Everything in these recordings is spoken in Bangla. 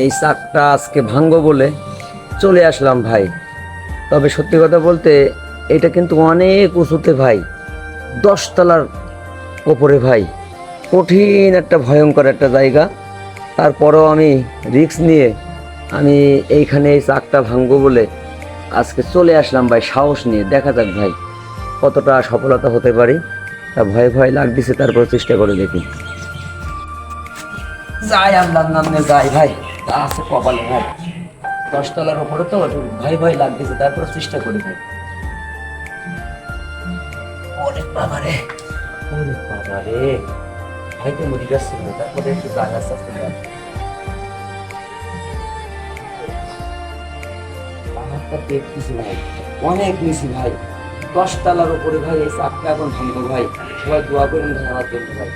এই চাকটা আজকে ভাঙবো বলে চলে আসলাম ভাই। তবে সত্যি কথা বলতে এটা কিন্তু অনেক উঁচুতে ভাই, দশতলার ওপরে ভাই। কঠিন একটা ভয়ঙ্কর একটা জায়গা। তারপরেও আমি রিস্ক নিয়ে আমি এইখানে এই চাকটা ভাঙবো বলে আজকে চলে আসলাম ভাই, সাহস নিয়ে। দেখা যাক ভাই, কতটা সফলতা হতে পারি। তা ভয় ভয় লাগতেছে তারপর চেষ্টা করে দেখি। যাই আল্লাহর নামে যাই ভাই। আছে কপালে ভাই দশতলার উপরে তো ভয় ভয় লাগতেছে, তারপর চেষ্টা করি ভাই ওরে বাবা রে ওরে বাবা রে ভাই তো যাচ্ছে তারপরে একটু যাই আস্তে দেখতেছি ভাই, অনেক নিচি ভাই। দশতলার উপরে ভাই, এই এখন ভাঙবো ভাই। সবাই দোয়া করেন ভাই, আমার জন্য ভাই।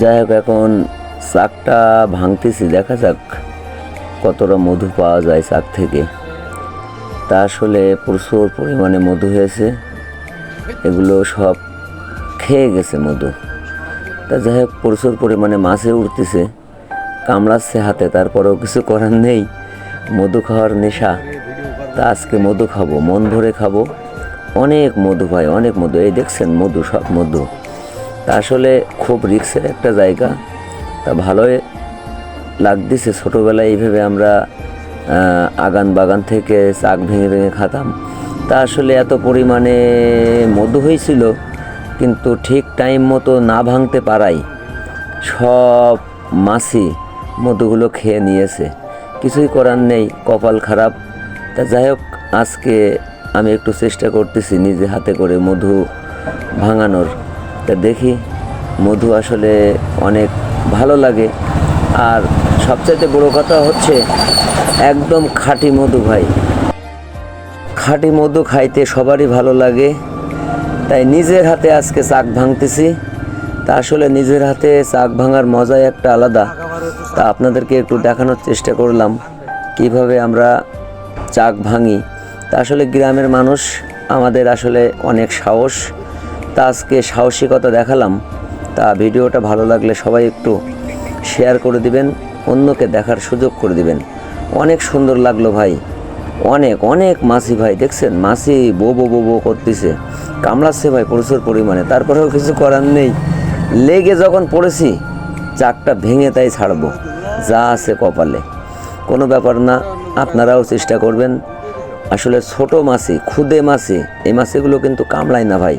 যাই হোক, এখন শাকটা ভাঙতেছি, দেখা যাক কতটা মধু পাওয়া যায় শাক থেকে। তা আসলে প্রচুর পরিমাণে মধু হয়েছে, এগুলো সব খেয়ে গেছে মধু। তা যাই হোক, প্রচুর পরিমাণে মাছে উঠতেছে, কামড়াচ্ছে হাতে, তারপরেও কিছু করার নেই, মধু খাওয়ার নেশা। তা আজকে মধু খাব, মন ভরে খাব। অনেক মধু ভাই, অনেক মধু। এই দেখছেন মধু, সব মধু। তা আসলে খুব রিক্সের একটা জায়গা। তা ভালোই লাগতেছে। ছোটোবেলায় এইভাবে আমরা আগান বাগান থেকে চাক ভেঙে ভেঙে খাতাম। তা আসলে এত পরিমাণে মধু হয়েছিল, কিন্তু ঠিক টাইম মতো না ভাঙতে পারাই সব মাছি মধুগুলো খেয়ে নিয়েছে। কিছুই করার নেই, কপাল খারাপ। তা যাই হোক, আজকে আমি একটু চেষ্টা করতেছি নিজে হাতে করে মধু ভাঙানোর। তা দেখি মধু আসলে অনেক ভালো লাগে। আর সবচাইতে বড় কথা হচ্ছে একদম খাঁটি মধু ভাই। খাঁটি মধু খাইতে সবারই ভালো লাগে। তাই নিজের হাতে আজকে চাক ভাঙতেছি। তা আসলে নিজের হাতে চাক ভাঙার মজাই একটা আলাদা। তা আপনাদেরকে একটু দেখানোর চেষ্টা করলাম। কীভাবে আমরা চাক ভাঙি। তা আসলে গ্রামের মানুষ আমাদের আসলে অনেক সাহস। তা আজকে সাহসিকতা দেখালাম। তা ভিডিওটা ভালো লাগলে সবাই একটু শেয়ার করে দিবেন, অন্যকে দেখার সুযোগ করে দিবেন। অনেক সুন্দর লাগল ভাই। অনেক অনেক মাছি ভাই, দেখছেন? মাছি বো বো বো বো করতেছে। কামড়াচ্ছে ভাই প্রচুর পরিমাণে। তারপরেও কিছু করার নেই। লেগে যখন পড়েছি, চাকটা ভেঙে তাই ছাড়বো। যা আছে কপালে। কোনো ব্যাপার না, আপনারাও চেষ্টা করবেন। আসলে ছোট মাছি খুদে মাছি, এই মাছিগুলো কিন্তু কামড়ায় না ভাই।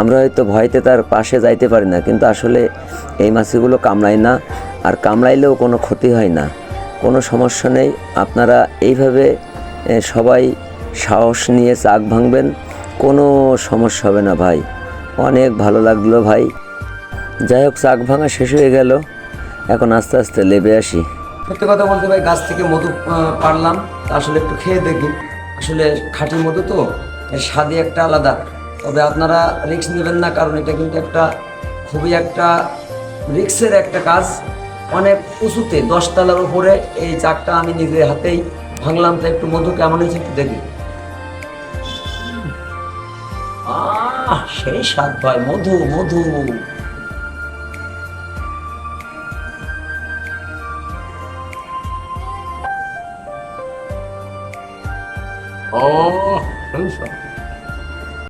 আমরা হয়তো ভয়তে তার পাশে যাইতে পারি না, কিন্তু আসলে এই মাছিগুলো কামড়ায় না, আর কামড়াইলেও কোনো ক্ষতি হয় না। কোনো সমস্যা নেই, আপনারা এইভাবে সবাই সাহস নিয়ে চাক ভাঙবেন, কোনো সমস্যা হবে না ভাই। অনেক ভালো লাগল ভাই। যাই হোক, চাক ভাঙা শেষ হয়ে গেল। এখন আস্তে আস্তে লেবে আসি। সত্যি কথা বলতে ভাই, গাছ থেকে মধু পারলাম আসলে একটু খেয়ে দেখি। আসলে খাঁটি মধু তো, এর স্বাদই একটা আলাদা। তবে আপনারা রিস্ক নেবেন না, কারণ এটা কিন্তু একটা খুবই একটা রিক্সের একটা কাজ। অনেক উঁচুতে দশতলার উপরে এই চাকটা আমি নিজের হাতেই ভাঙলাম, তো একটু মধু কেমন হয়েছে একটু দেখি। সেই স্বাদ ভাই, মধু মধু। ও সেই স্বাদ